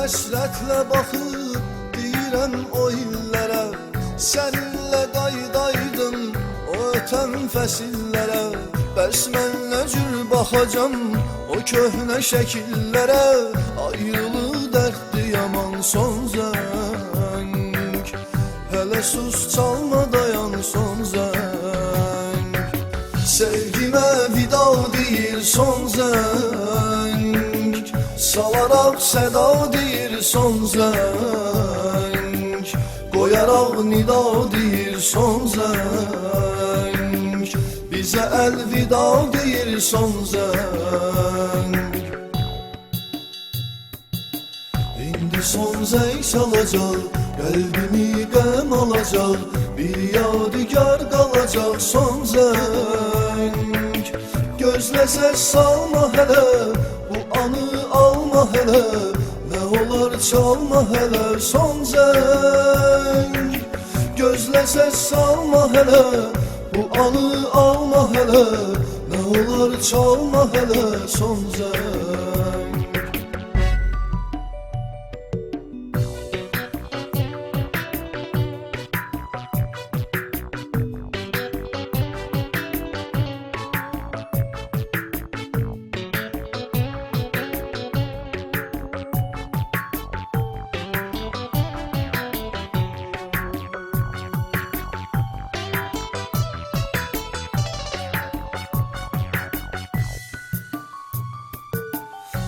həsrətlə baxıb deyirəm o illərə Səninlə qaydaydım o ötən fəsillərə Bəs cür baxacam o köhnə şəkillərə Salaraq səda deyir son zəng Qoyaraq nida deyir son zəng Bizə əlvida deyir son zəng İndi son zəng çalacaq Qəlbimi qəm alacaq Bir yadigar qalacaq son zəng Gözlə səs salma hələ Bu anı hələ Nə olar çalma hələ son zəng Gözlə səs salma hələ Bu anı alma hələ Nə olar çalma hələ son zəng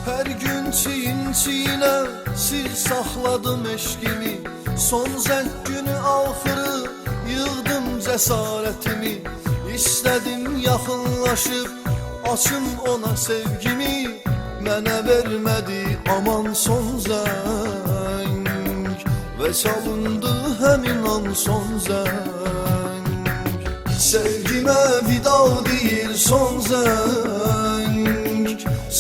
Her gün çiyin çiyinə sir saxladım eşqimi Son zəng günü axırı yığdım cəsarətimi İstədim yaxınlaşıb açım ona sevgimi. Mənə vermədi aman son zəng Və çalındı həmin an son zəng Sevgimə vida deyir son zəng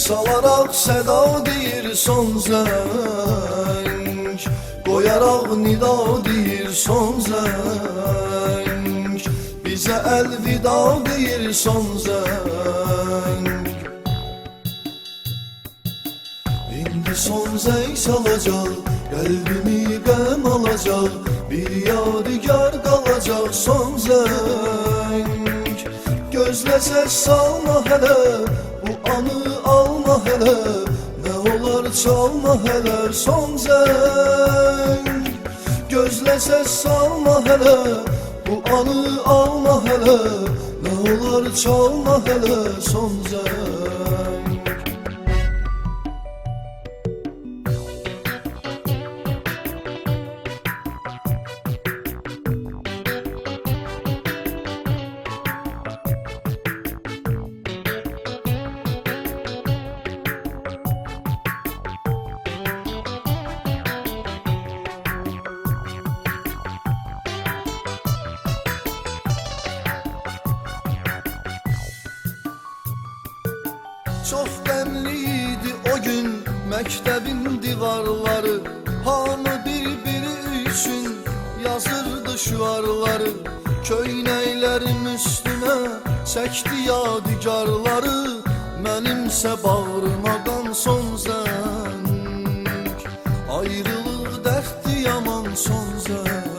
Salaraq səda deyir son zəng. Qoyaraq nida deyir son zəng. Bizə əlvida deyir son zəng. İndi son zəng çalacaq Qəlbimi qəm alacaq Bir yadigar qalacaq son zəng. Gözlə salma hələ Bu anı alma hələ Nə olar çalma hələ son zəng Gözlə səs salma hələ Bu anı alma hələ Nə olar çalma hələ son zəng Çox qəmliydi o gün məktəbin divarları. Hamı bir-biri üçün yazırdı şüarları Köynəklərim üstünə çəkdi yadigarları. Mənimsə bağrımadan son zəng Ayrılıq dərddi yaman son zəng